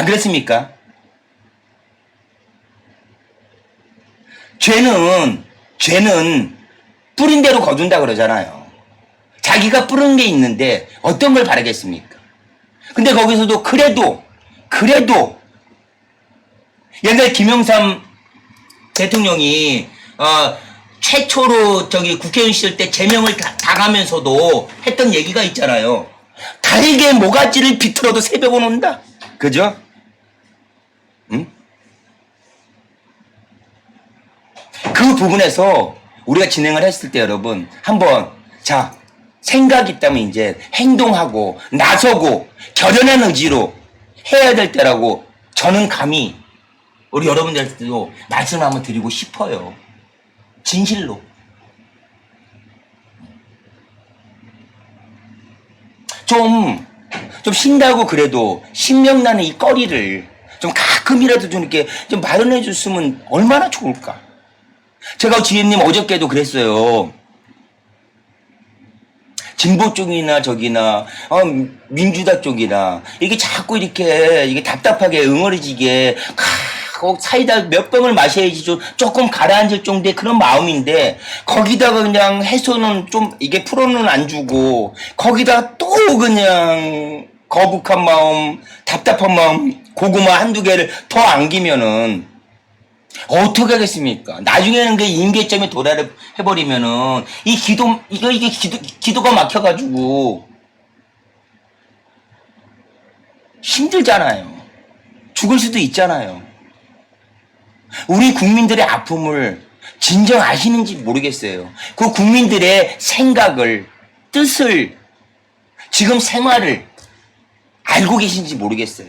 안 그렇습니까? 죄는, 죄는 뿌린 대로 거둔다 그러잖아요. 자기가 뿌린 게 있는데 어떤 걸 바라겠습니까? 근데 거기서도 그래도, 그래도 옛날 김영삼 대통령이 어, 최초로 저기 국회의원 시절 때 제명을 다- 당하면서도 했던 얘기가 있잖아요. 달게 모가지를 비틀어도 새벽은 온다. 그죠? 응? 그 부분에서 우리가 진행을 했을 때 여러분 한번 자 생각 있다면 이제 행동하고 나서고 결연한 의지로 해야 될 때라고 저는 감히 우리 여러분들한테도 말씀 한번 드리고 싶어요. 진실로. 좀, 좀 쉰다고 그래도 신명나는 이 거리를 좀 가끔이라도 좀 이렇게 좀 마련해 줬으면 얼마나 좋을까. 제가 지혜님 어저께도 그랬어요. 진보 쪽이나 저기나 어, 민주당 쪽이나 이게 자꾸 이렇게 이게 답답하게 응어리지게 하, 꼭 사이다 몇 병을 마셔야지 좀 조금 가라앉을 정도의 그런 마음인데 거기다가 그냥 해소는 좀 이게 풀어는 안 주고 거기다 또 그냥 거북한 마음 답답한 마음 고구마 한두 개를 더 안기면은 어떻게 하겠습니까? 나중에는 그 임계점에 도달을 해버리면은 이 기도 이거 이게 기도 기도가 막혀 가지고 힘들잖아요. 죽을 수도 있잖아요. 우리 국민들의 아픔을 진정 아시는지 모르겠어요. 그 국민들의 생각을 뜻을 지금 생활을 알고 계신지 모르겠어요.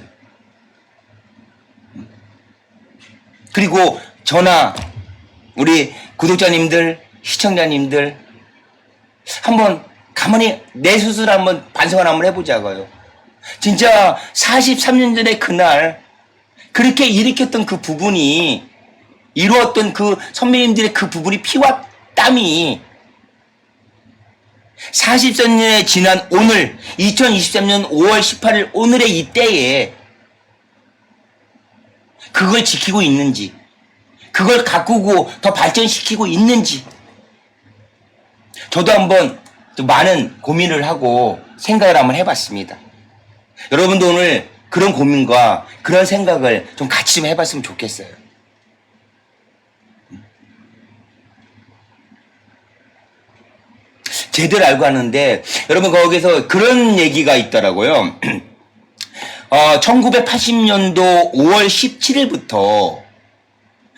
그리고 저나 우리 구독자님들, 시청자님들 한번 가만히 내 스스로 한번 반성을 한번 해보자고요. 진짜 43년 전에 그날 그렇게 일으켰던 그 부분이 이루었던 그 선배님들의 그 부분이 피와 땀이 43년에 지난 오늘 2023년 5월 18일 오늘의 이때에 그걸 지키고 있는지, 그걸 가꾸고 더 발전시키고 있는지, 저도 한번 좀 많은 고민을 하고 생각을 한번 해봤습니다. 여러분도 오늘 그런 고민과 그런 생각을 좀 같이 좀 해봤으면 좋겠어요. 제대로 알고 하는데, 여러분 거기서 그런 얘기가 있더라고요. 어, 1980년도 5월 17일부터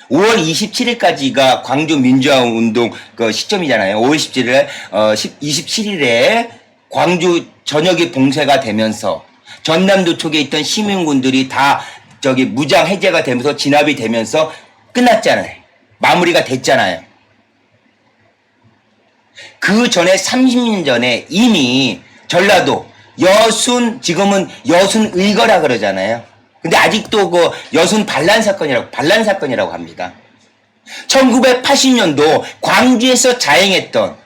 5월 27일까지가 광주 민주화 운동 그 시점이잖아요. 5월 17일, 어, 27일에 광주 전역이 봉쇄가 되면서 전남도 쪽에 있던 시민군들이 다 저기 무장 해제가 되면서 진압이 되면서 끝났잖아요. 마무리가 됐잖아요. 그 전에 30년 전에 이미 전라도 여순 지금은 여순 의거라 그러잖아요. 근데 아직도 그 여순 반란 사건이라고 반란 사건이라고 합니다. 1980년도 광주에서 자행했던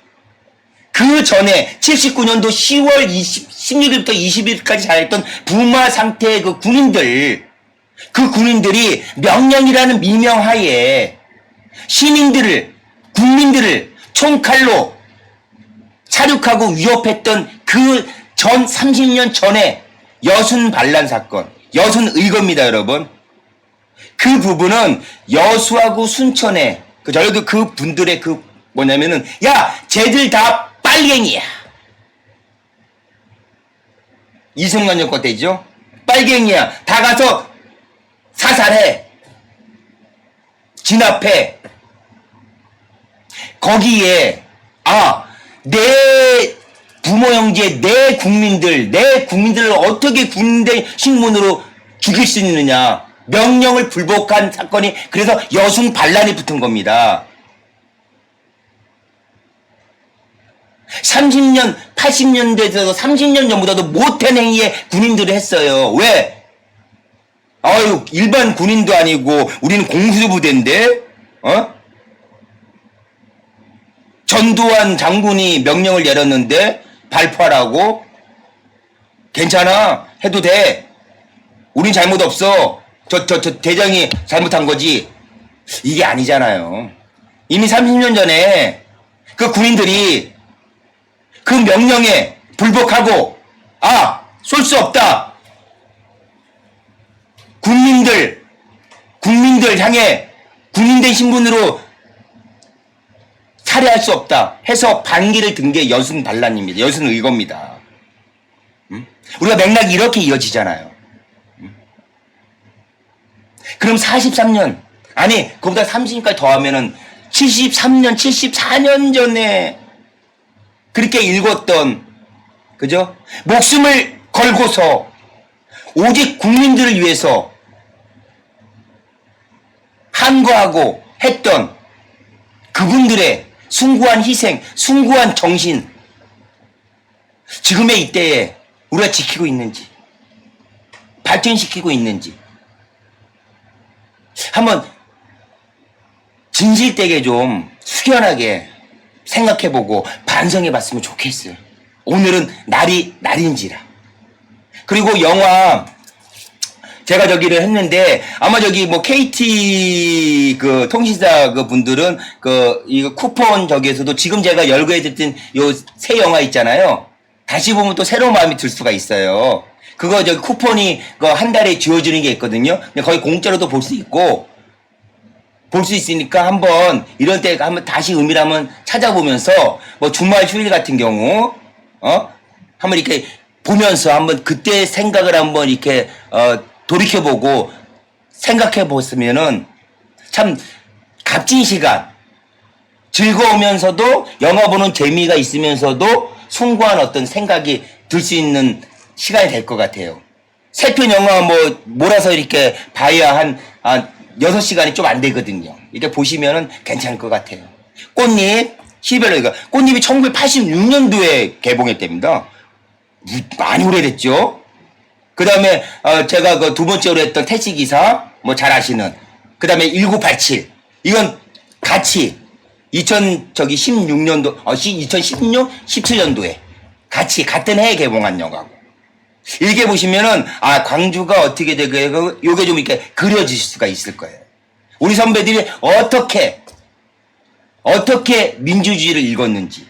그 전에 79년도 10월 20, 16일부터 20일까지 자행했던 부마 상태의 그 군인들 그 군인들이 명령이라는 미명하에 시민들을 국민들을 총칼로 사륙하고 위협했던 그 전 30년 전에 여순 반란 사건, 여순 의거입니다, 여러분. 그 부분은 여수하고 순천에 그 저희도 그 분들의 그 뭐냐면은 야, 쟤들 다 빨갱이야. 이승만 정권 때죠. 빨갱이야. 다 가서 사살해. 진압해. 거기에 아, 내 부모 형제, 내 국민들, 내 국민들을 어떻게 군대 식문으로 죽일 수 있느냐. 명령을 불복한 사건이 그래서 여순 반란이 붙은 겁니다. 30년, 80년대에서도 30년 전보다도 못한 행위에 군인들을 했어요. 왜? 아유, 일반 군인도 아니고 우리는 공수부대인데, 어? 전두환 장군이 명령을 내렸는데 발표하라고 괜찮아 해도 돼 우린 잘못 없어. 저, 저, 저 대장이 잘못한 거지. 이게 아니잖아요. 이미 30년 전에 그 군인들이 그 명령에 불복하고, 아, 쏠 수 없다. 국민들, 국민들 향해 군인된 신분으로 살해할 수 없다 해서 반기를 든 게 여순 반란입니다. 여순 의거입니다. 음? 우리가 맥락이 이렇게 이어지잖아요. 음? 그럼 43년 아니 그보다 30년까지 더하면은 73년 74년 전에 그렇게 읽었던 그죠? 목숨을 걸고서 오직 국민들을 위해서 한거하고 했던 그분들의 숭고한 희생, 숭고한 정신, 지금의 이때에 우리가 지키고 있는지, 발전시키고 있는지, 한번 진실되게 좀 숙연하게 생각해보고 반성해봤으면 좋겠어요. 오늘은 날이 날인지라. 그리고 영화 제가 저기를 했는데 아마 저기 뭐 KT 그 통신사 그 분들은 그 이거 쿠폰 저기에서도 지금 제가 열거해드린 요 새 영화 있잖아요. 다시 보면 또 새로운 마음이 들 수가 있어요. 그거 저기 쿠폰이 그 한 달에 지워주는 게 있거든요. 거의 공짜로도 볼 수 있고 볼 수 있으니까 한번 이런 때 한번 다시 의미를 한번 찾아보면서 뭐 주말 휴일 같은 경우 어 한번 이렇게 보면서 한번 그때 생각을 한번 이렇게 어 돌이켜보고 생각해 보시면은 참 값진 시간 즐거우면서도 영화 보는 재미가 있으면서도 숭고한 어떤 생각이 들 수 있는 시간이 될 것 같아요. 세 편 영화 뭐 몰아서 이렇게 봐야 한, 한 6시간이 좀 안 되거든요. 이렇게 보시면은 괜찮을 것 같아요. 꽃잎, 이거. 꽃잎이 1986년도에 개봉했답니다. 무- 많이 오래됐죠? 그 다음에, 어, 제가 그 두 번째로 했던 택시기사, 뭐 잘 아시는. 그 다음에 1987. 이건 같이 2000, 저기 16년도, 어, 2016, 17년도에 같이 같은 해에 개봉한 영화고. 이렇게 보시면은, 아, 광주가 어떻게 되고, 요게 좀 이렇게 그려질 수가 있을 거예요. 우리 선배들이 어떻게, 어떻게 민주주의를 읽었는지.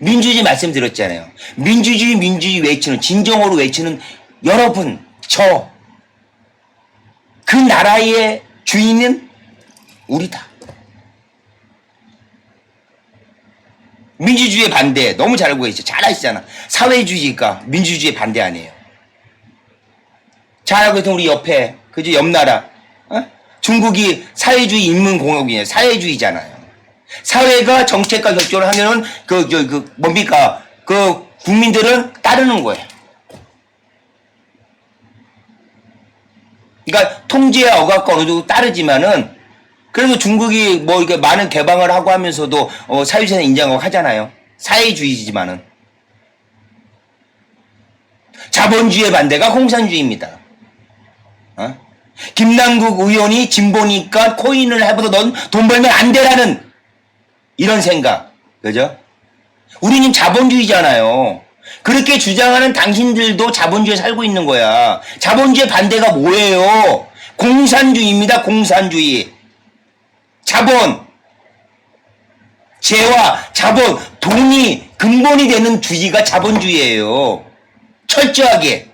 민주주의 말씀드렸잖아요. 민주주의, 민주주의 외치는, 진정으로 외치는 여러분, 저, 그 나라의 주인은 우리다. 민주주의 반대 너무 잘 알고 계시죠. 잘 아시잖아. 사회주의가 민주주의 반대 아니에요. 잘 알고 계신 우리 옆에 그죠 옆 나라 어? 중국이 사회주의 인민공화국이에요. 사회주의잖아요. 사회가 정책과 결정을 하면은 그, 그, 그 뭡니까 그 국민들은 따르는 거예요. 그러니까 통제와 억압과 어느 정도 따르지만은 그래도 중국이 뭐 이렇게 많은 개방을 하고 하면서도 어, 사회주의는 인정하고 하잖아요. 사회주의지만은 자본주의 반대가 공산주의입니다. 어? 김남국 의원이 진보니까 코인을 해보도 넌돈 벌면 안 되라는 이런 생각, 그죠? 우리는 자본주의잖아요. 그렇게 주장하는 당신들도 자본주의에 살고 있는 거야. 자본주의 반대가 뭐예요? 공산주의입니다, 공산주의. 자본, 재화, 자본, 돈이 근본이 되는 주의가 자본주의예요. 철저하게.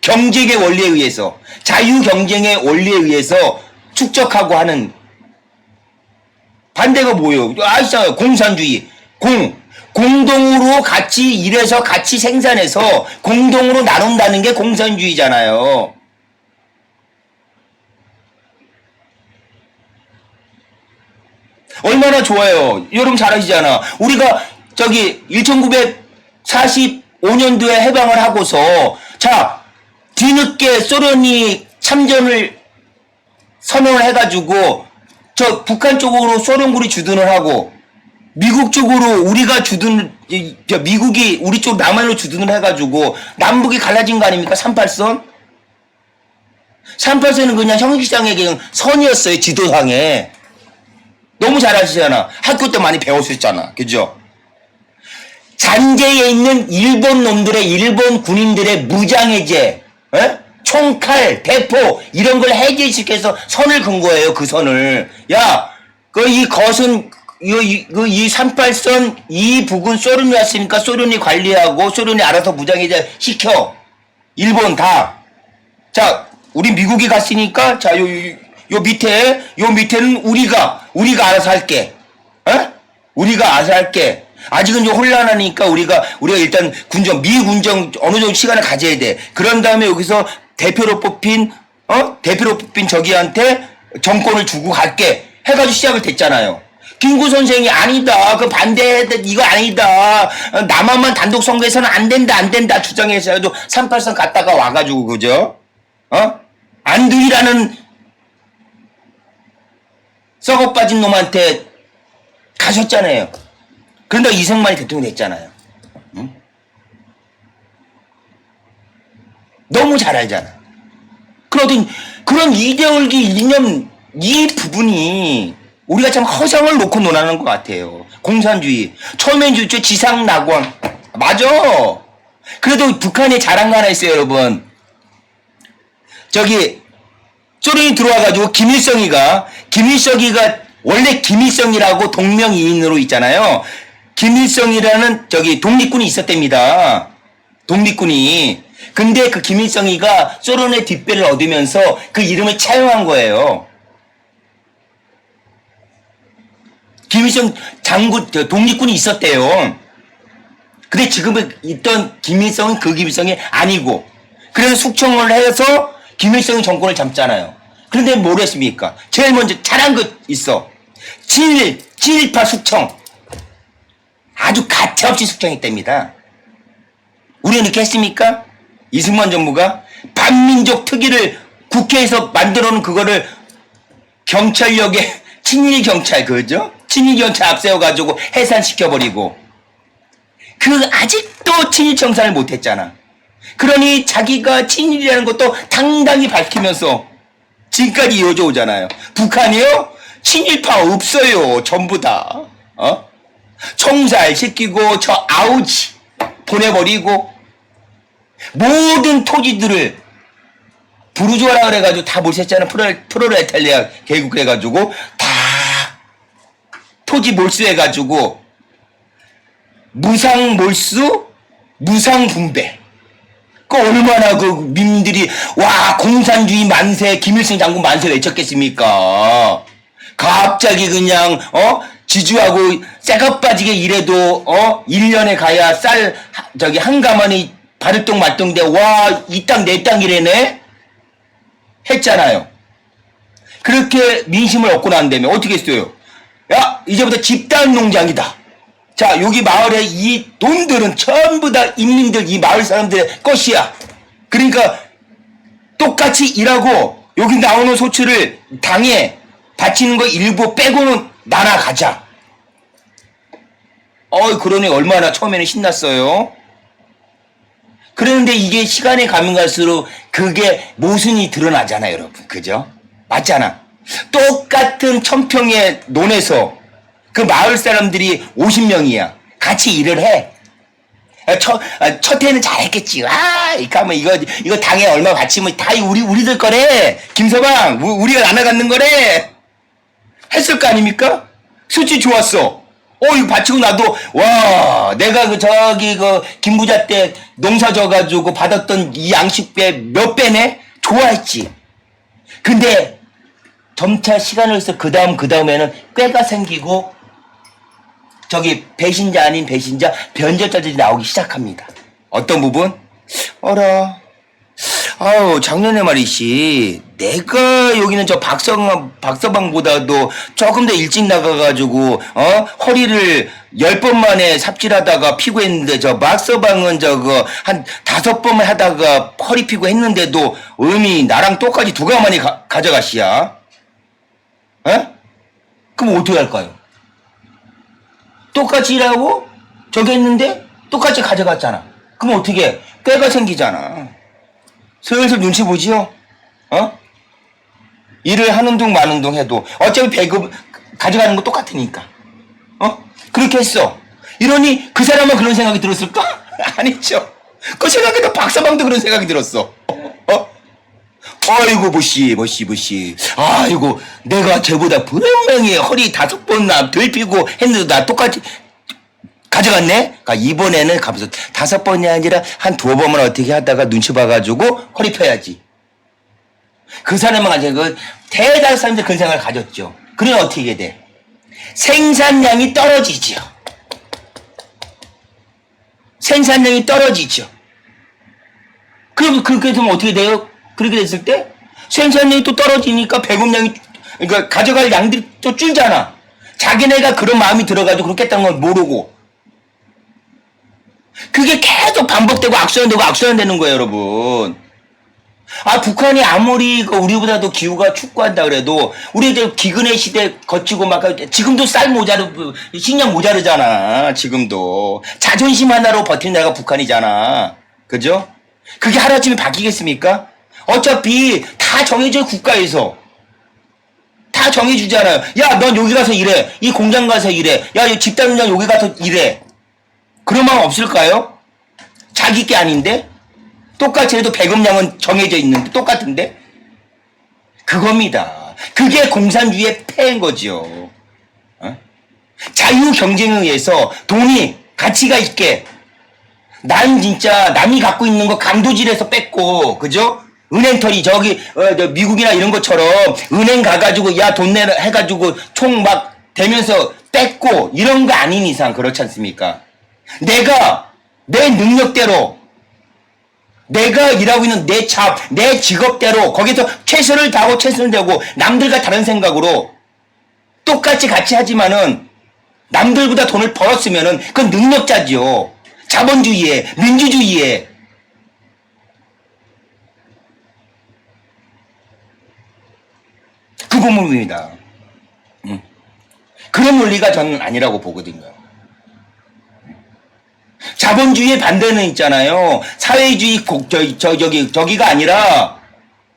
경제의 원리에 의해서, 자유 경쟁의 원리에 의해서 축적하고 하는 반대가 뭐예요? 아시잖아요. 공산주의. 공. 공동으로 같이 일해서 같이 생산해서 공동으로 나눈다는 게 공산주의잖아요. 얼마나 좋아요. 여러분 잘 아시잖아. 우리가 저기 1945년도에 해방을 하고서 자 뒤늦게 소련이 참전을 선언을 해가지고 저 북한 쪽으로 소련군이 주둔을 하고 미국 쪽으로 우리가 주둔 미국이 우리 쪽 남한으로 주둔을 해가지고 남북이 갈라진 거 아닙니까? 38선? 38선은 그냥 형식상의 그냥 선이었어요 지도상에 너무 잘 아시잖아 학교 때 많이 배웠었잖아 그죠? 잔재에 있는 일본 놈들의 일본 군인들의 무장해제 에? 총칼, 대포 이런 걸 해제시켜서 선을 긋은 거예요. 그 선을. 야, 그이 거선 이이 그이 38선 이 부근 소련이 왔으니까 소련이 관리하고 소련이 알아서 무장해제 시켜. 일본 다. 자, 우리 미국이 갔으니까 자, 요, 요, 요 밑에 요 밑에는 우리가 우리가 알아서 할게. 에? 우리가 알아서 할게. 아직은 좀 혼란하니까 우리가 우리가 일단 군정 미 군정 어느 정도 시간을 가져야 돼. 그런 다음에 여기서 대표로 뽑힌 어 대표로 뽑힌 저기한테 정권을 주고 갈게 해가지고 시작을 됐잖아요. 김구 선생이 아니다. 그 반대 이거 아니다. 어, 남한만 단독 선거에서는 안 된다 안 된다 주장해서 해도 38선 갔다가 와가지고 그죠? 어? 안두이라는 썩어 빠진 놈한테 가셨잖아요. 그런데 이승만이 대통령이 됐잖아요. 응? 너무 잘 알잖아. 그런 그런 이데올기 이념 이 부분이 우리가 참 허상을 놓고 논하는 것 같아요. 공산주의 처음엔 저 지상 낙원 맞아. 그래도 잘한 거 하나 있어요, 여러분. 저기 소련이 들어와가지고 김일성이가 김일성이가 원래 김일성이라고 동명이인으로 있잖아요. 김일성이라는 저기 독립군이 있었답니다. 독립군이. 근데 그 김일성이가 소련의 뒷배를 얻으면서 그 이름을 차용한 거예요. 김일성 장군 저 독립군이 있었대요. 근데 지금은 있던 김일성은 그 김일성이 아니고 그래서 숙청을 해서 김일성이 정권을 잡잖아요. 그런데 뭘 했습니까? 제일 먼저 잘한 거 있어. 친일, 친일파 숙청. 아주 가차없이 숙청했답니다. 우리는 이렇게 했습니까? 이승만 정부가 반민족 특위를 국회에서 만들어 놓은 그거를 경찰력에 친일 경찰 그죠? 친일 경찰 앞세워 가지고 해산시켜 버리고 그 아직도 친일 청산을 못 했잖아. 그러니 자기가 친일이라는 것도 당당히 밝히면서 지금까지 이어져 오잖아요. 북한이요? 친일파 없어요. 전부 다. 어? 총살 시키고 저 아우지 보내버리고 모든 토지들을 부르주아라 그래가지고 다 몰셨잖아. 프로, 프로레탈리아 계국 해가지고 다 토지 몰수해가지고 무상 몰수, 무상 분배. 그 얼마나 그 민들이 와 공산주의 만세, 김일성 장군 만세 외쳤겠습니까? 갑자기 그냥 어 지주하고 쇠가 빠지게 일해도 어 1년에 가야 쌀 하- 저기 한 가마니 바를똥 말똥데 와이 땅 내 땅이래네 했잖아요. 그렇게 민심을 얻고 난 다음에 어떻게 했어요? 야 이제부터 집단 농장이다. 자 여기 마을에 이 돈들은 전부 다 인민들 이 마을 사람들의 것이야. 그러니까 똑같이 일하고 여기 나오는 소출을 당에 바치는 거 일부 빼고는 나눠 가자. 어 그러니 얼마나 처음에는 신났어요. 그런데 이게 시간이 가면 갈수록 그게 모순이 드러나잖아요, 여러분. 그죠? 맞잖아. 똑같은 천평의 논에서 그 마을 사람들이 50명이야. 같이 일을 해. 아, 첫, 아, 첫 해는 잘했겠지. 아, 이거 뭐 이거, 이거 당에 얼마 바치면 다 우리, 우리들 거래. 김서방, 우- 우리가 나눠 갖는 거래. 했을 거 아닙니까? 솔직히 좋았어. 어, 이거 바치고 나도, 와, 내가 그, 저기, 그, 김부자 때 농사 져가지고 받았던 이 양식배 몇 배네? 좋아했지. 근데, 점차 시간을 해서 그 다음, 그 다음에는 꾀가 생기고, 저기, 배신자 아닌 배신자, 변절자들이 나오기 시작합니다. 어떤 부분? 어라, 아우 작년에 말이지 내가 여기는 저 박성 박서방보다도 조금 더 일찍 나가가지고 어 허리를 열 번 만에 삽질하다가 피고했는데 저 박서방은 저거 한 다섯 번 하다가 허리 피고 했는데도 음이 나랑 똑같이 두 가만히 가, 가져가시야 에? 그럼 어떻게 할까요? 똑같이 일하고 저기 했는데 똑같이 가져갔잖아 그럼 어떻게 해? 꾀가 생기잖아 슬슬 눈치 보지요? 어? 일을 하는 둥 마는 둥 해도 어차피 배급 가져가는 거 똑같으니까. 어? 그렇게 했어. 이러니 그 사람은 그런 생각이 들었을까? 아니죠. 그 생각에도 박사방도 그런 생각이 들었어. 아이고 보시 보시 보시 아이고 내가 쟤보다 분명히 허리 다섯 번나 덜 피고 했는데 나 똑같이 가져갔네? 그러니까 이번에는 가면서 다섯 번이 아니라 한 두어 번만 어떻게 하다가 눈치 봐가지고 허리 펴야지. 그 사람은 아직 그 대다수 사람들 그런 생각을 가졌죠. 그러면 어떻게 돼? 생산량이 떨어지죠. 생산량이 떨어지죠. 그럼 그렇게 되면 어떻게 돼요? 그렇게 됐을 때 생산량이 또 떨어지니까 배급량이 그러니까 가져갈 양들이 또 줄잖아. 자기네가 그런 마음이 들어가지고 그렇겠다는 걸 모르고 그게 계속 반복되고 악순환되고 악순환되는 거예요, 여러분. 아, 북한이 아무리 그 우리보다도 기후가 축구한다 그래도 우리 이제 기근의 시대 거치고 막 지금도 쌀 모자르 식량 모자르잖아. 지금도 자존심 하나로 버틴 나라가 북한이잖아. 그죠? 그게 하루아침에 바뀌겠습니까? 어차피 다 정해져 국가에서 다 정해주잖아요. 야, 넌 여기 가서 일해. 이 공장 가서 일해. 야, 이 집단 운영 여기 가서 일해. 그런 마음 없을까요? 자기 게 아닌데? 똑같이 해도 배급량은 정해져 있는데 똑같은데? 그겁니다. 그게 공산주의의 폐인 거죠. 어? 자유 경쟁에 의해서 돈이 가치가 있게 난 진짜 남이 갖고 있는 거 강도질해서 뺏고 그죠? 은행털이 저기 어, 저 미국이나 이런 것처럼 은행 가가지고 야 돈 내라 해가지고 총 막 대면서 뺏고 이런 거 아닌 이상 그렇지 않습니까? 내가 내 능력대로 내가 일하고 있는 내 잡, 내 직업대로 거기서 최선을 다하고 최선을 다하고 남들과 다른 생각으로 똑같이 같이 하지만은 남들보다 돈을 벌었으면은 그건 능력자지요. 자본주의에 민주주의에 그 부분입니다. 음. 그런 논리가 저는 아니라고 보거든요. 자본주의의 반대는 있잖아요. 사회주의 고, 저, 저, 저기, 저기가 아니라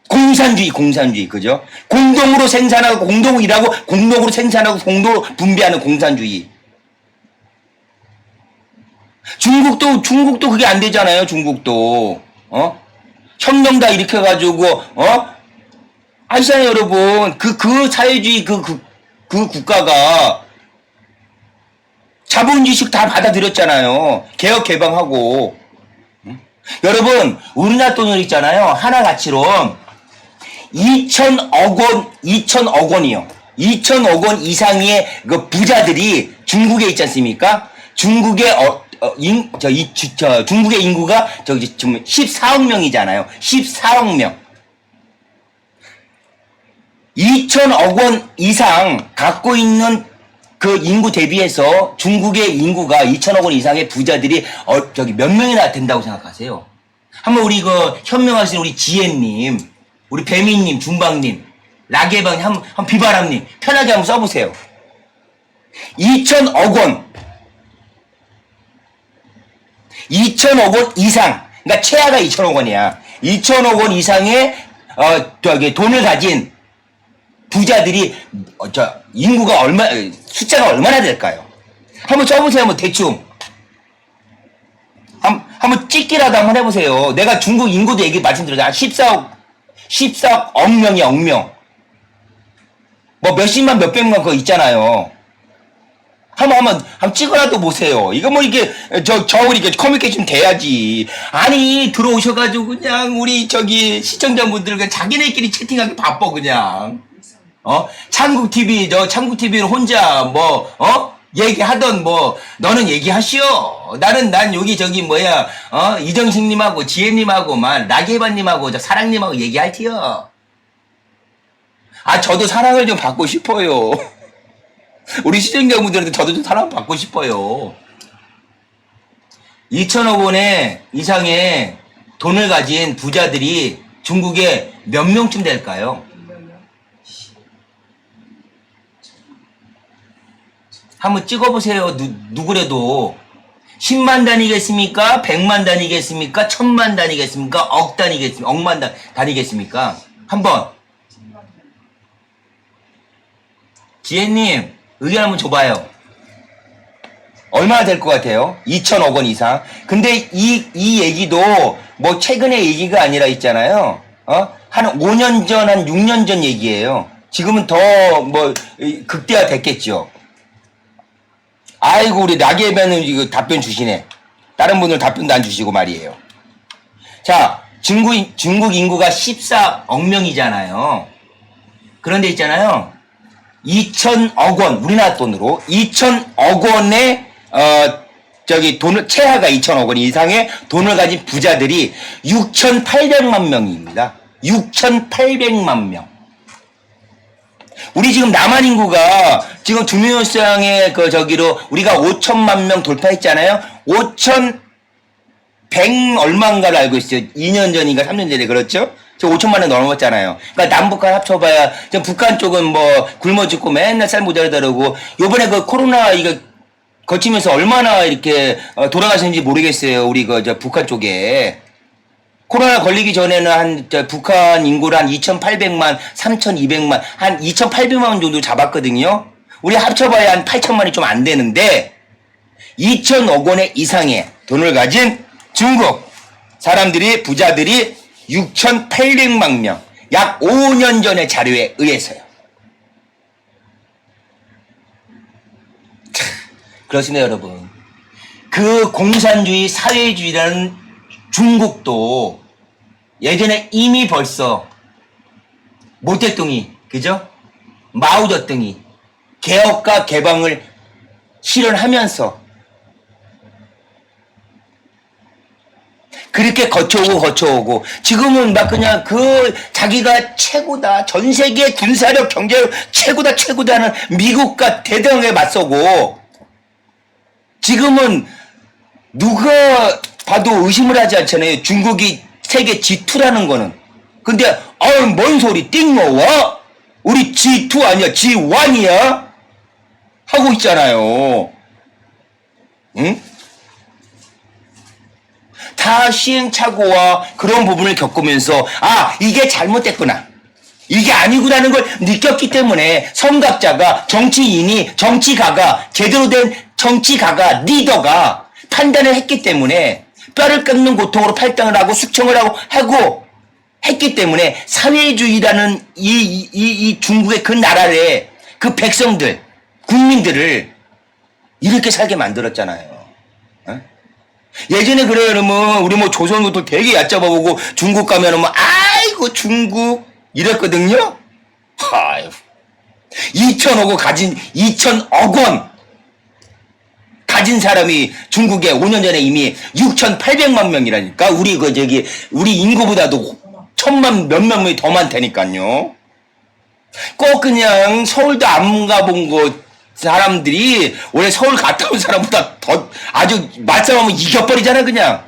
공산주의, 공산주의, 그죠? 공동으로 생산하고, 공동으로 일하고, 공동으로 생산하고, 공동으로 분배하는 공산주의. 중국도, 중국도 그게 안 되잖아요, 중국도. 어? 혁명 다 일으켜가지고, 어? 아시잖아요, 여러분. 그, 그 사회주의 그, 그, 그 국가가 자본주의식 다 받아들였잖아요. 개혁 개방하고. 응? 여러분, 우리나라 돈을 있잖아요. 하나 가치로 2천억 원, 2천억 원이요. 2천억 원 이상의 그 부자들이 중국에 있지 않습니까? 중국의 어, 어, 인, 저, 이, 주, 저, 중국의 인구가 저기 지금 14억 명이잖아요. 14억 명. 2천억 원 이상 갖고 있는 그 인구 대비해서 중국의 인구가 2천억 원 이상의 부자들이 어, 저기 몇 명이나 된다고 생각하세요? 한번 우리 그 현명하신 우리 지혜님, 우리 배미님, 중방님, 라게방, 한, 한 비바람님 편하게 한번 써보세요. 2천억 원, 2천억 원 이상, 그러니까 최하가 2천억 원이야. 2천억 원 이상의 어 저기 돈을 가진 부자들이 어, 저 인구가 얼마 숫자가 얼마나 될까요? 한번 써보세요. 한번 대충. 한, 한번 찍기라도 한번 해보세요. 내가 중국 인구도 얘기 말씀드렸잖아. 14억 14억 명이 억명. 뭐 몇십만 몇백만 그거 있잖아요. 한번 한번 한번 찍어라도 보세요. 이거 뭐 이게 저 저 우리 이게 커뮤니케이션 돼야지. 아니 들어오셔가지고 그냥 우리 저기 시청자분들과 자기네끼리 채팅하기 바빠 그냥. 어 창국 TV 저 창국 TV는 혼자 뭐 어 얘기하던 뭐 너는 얘기하시오. 나는 난 여기 저기 뭐야 어 이정식님하고 지혜님하고만 라게바님하고 저 사랑님하고 얘기할 티요. 아 저도 사랑을 좀 받고 싶어요. 우리 시청자분들한테 저도 좀 사랑 받고 싶어요. 2천억 원의 이상의 돈을 가진 부자들이 중국에 몇 명쯤 될까요? 한번 찍어보세요. 누, 누구래도. 10만 단위겠습니까? 100만 단위겠습니까? 1000만 단위겠습니까? 억 단위겠습니까? 억만 단, 단위겠습니까? 한번. 지혜님, 의견 한번 줘봐요. 얼마나 될 것 같아요? 2천억 원 이상. 근데 이, 이 얘기도 뭐 최근의 얘기가 아니라 있잖아요. 어? 한 5년 전, 한 6년 전 얘기예요. 지금은 더 뭐 극대화 됐겠죠. 아이고 우리 나게배는 이거 답변 주시네. 다른 분들 답변도 안 주시고 말이에요. 자, 중국 중국 인구가 14억 명이잖아요. 그런데 있잖아요. 2천억 원 우리나라 돈으로 2천억 원의 어 저기 돈을 최하가 2천억 원 이상의 돈을 가진 부자들이 6,800만 명입니다. 6,800만 명. 우리 지금 남한 인구가 지금 주민일상의 그 저기로 우리가 5천만 명 돌파했잖아요. 5천 100 얼마인가를 알고 있어요. 2년 전인가 3년 전에 그렇죠? 저 5천만 원 넘었잖아요. 그러니까 남북한 합쳐봐야 저 북한 쪽은 뭐 굶어 죽고 맨날 쌀 모자라다르고 요번에 그 코로나 이거 거치면서 얼마나 이렇게 어, 돌아가셨는지 모르겠어요. 우리 그 저 북한 쪽에. 코로나 걸리기 전에는 한, 저, 북한 인구를 한 2,800만, 3,200만, 한 2,800만 정도 잡았거든요. 우리 합쳐봐야 한 8천만이 좀 안 되는데, 2천억 원의 이상의 돈을 가진 중국 사람들이, 부자들이 6,800만 명, 약 5년 전의 자료에 의해서요. 참, 그렇습니다, 여러분. 그 공산주의, 사회주의라는 중국도 예전에 이미 벌써 모택동이 그죠? 마오쩌둥이 개혁과 개방을 실현하면서 그렇게 거쳐오고 거쳐오고 지금은 막 그냥 그 자기가 최고다 전 세계 군사력 경제력 최고다 최고다 하는 미국과 대등하게 맞서고 지금은 누가 봐도 의심을 하지 않잖아요. 중국이 세계 G2라는 거는. 근데 어뭔 소리 띵모와 우리 G2 아니야 G1이야 하고 있잖아요. 응? 다 시행착오와 그런 부분을 겪으면서 아 이게 잘못됐구나. 이게 아니구나는 걸 느꼈기 때문에 선각자가 정치인이 정치가가 제대로 된 정치가가 리더가 판단을 했기 때문에 뼈를 깎는 고통으로 팔당을 하고 숙청을 하고 하고 했기 때문에 사회주의라는 이, 이, 이, 이 중국의 그 나라의 그 백성들 국민들을 이렇게 살게 만들었잖아요. 어? 예전에 그래요, 여러분. 우리 뭐 조선부터 되게 얕잡아보고 중국 가면은 뭐, 아이고, 중국. 이랬거든요? 아유. 2천억 원 가진, 2천억 원 가진 사람이 중국에 5년 전에 이미 6,800만 명이라니까. 우리 그, 저기, 우리 인구보다도 천만 몇몇 명이 더 많다니까요. 꼭 그냥 서울도 안 가본 곳 사람들이 원래 서울 갔다 온 사람보다 더 아주 말싸움하면 이겨버리잖아 그냥.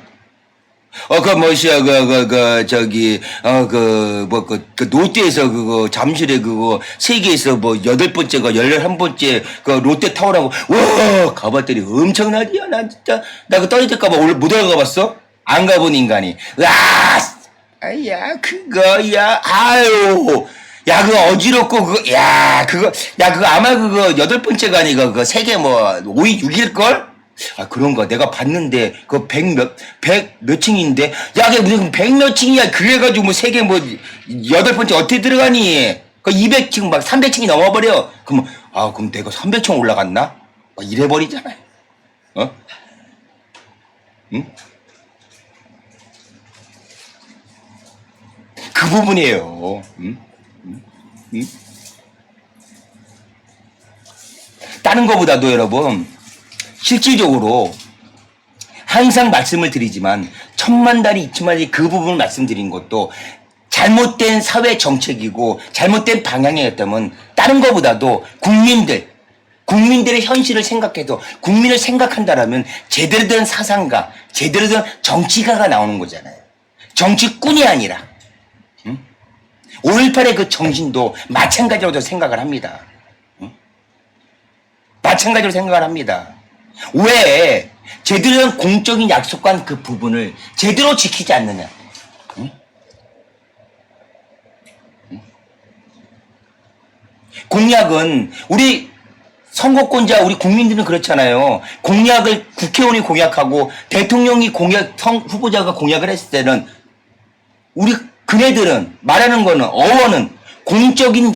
어 그 뭐시야 그 그 그 저기 어 그 뭐 그 그 롯데에서 그거 잠실에 그거 세계에서 뭐 여덟 번째가 열한 번째 그 롯데 타워라고 와 가봤더니 엄청나디야 난 진짜. 나 그 떨어질까봐 오늘 못 올라가봤어? 안 가본 인간이. 와 아야 그거야 아유. 야 그거 어지럽고 그거 야 그거 야 그거 아마 그거 여덟 번째가 아니고 그거 세계 뭐 5위 6일 걸? 아 그런 거 내가 봤는데 그 백 몇 백 몇 층인데 야 그게 무슨 백 몇 층이야 그래가지고 뭐 세계 뭐 여덟 번째 어떻게 들어가니? 그 200층 막 300층이 넘어버려. 그럼 아 그럼 내가 300층 올라갔나? 막 이래 버리잖아요. 어? 응? 그 부분이에요. 응? 응? 응? 다른 거보다도 여러분 실질적으로 항상 말씀을 드리지만 천만 달이 이천만 달이 그 부분을 말씀드린 것도 잘못된 사회 정책이고 잘못된 방향이었다면 다른 것보다도 국민들 국민들의 현실을 생각해서 국민을 생각한다라면 제대로 된 사상가 제대로 된 정치가가 나오는 거잖아요. 정치꾼이 아니라 5.18의 그 정신도 마찬가지로 생각을 합니다. 응? 마찬가지로 생각을 합니다. 왜 제대로 된 공적인 약속한 그 부분을 제대로 지키지 않느냐? 응? 응? 공약은 우리 선거권자 우리 국민들은 그렇잖아요. 공약을 국회의원이 공약하고 대통령이 공약 성 후보자가 공약을 했을 때는 우리 그네들은 말하는 거는 어원은 공적인